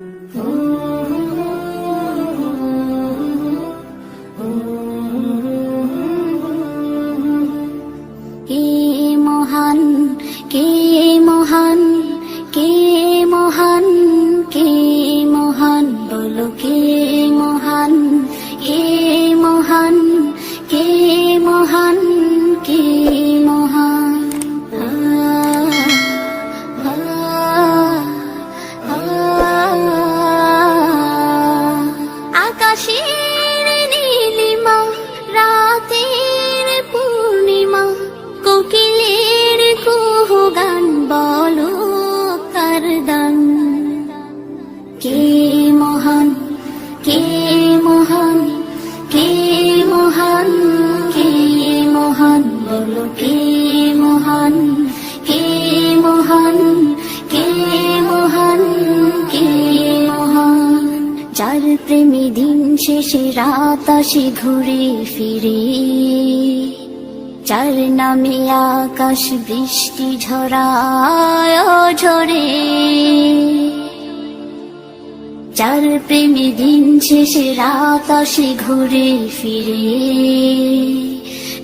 কে মহান কে মহান কে মহান কে মহান বলো কে বলো কে মহান কে মহান কে মহান কে মহান? যার প্রেমী দিন শেষে রাত আসে ঘুরে ফিরে। যার নামে আকাশ বৃষ্টি ঝরায় ঝরে। যার প্রেমী দিন শেষে রাত আসে ঘুরে ফিরে।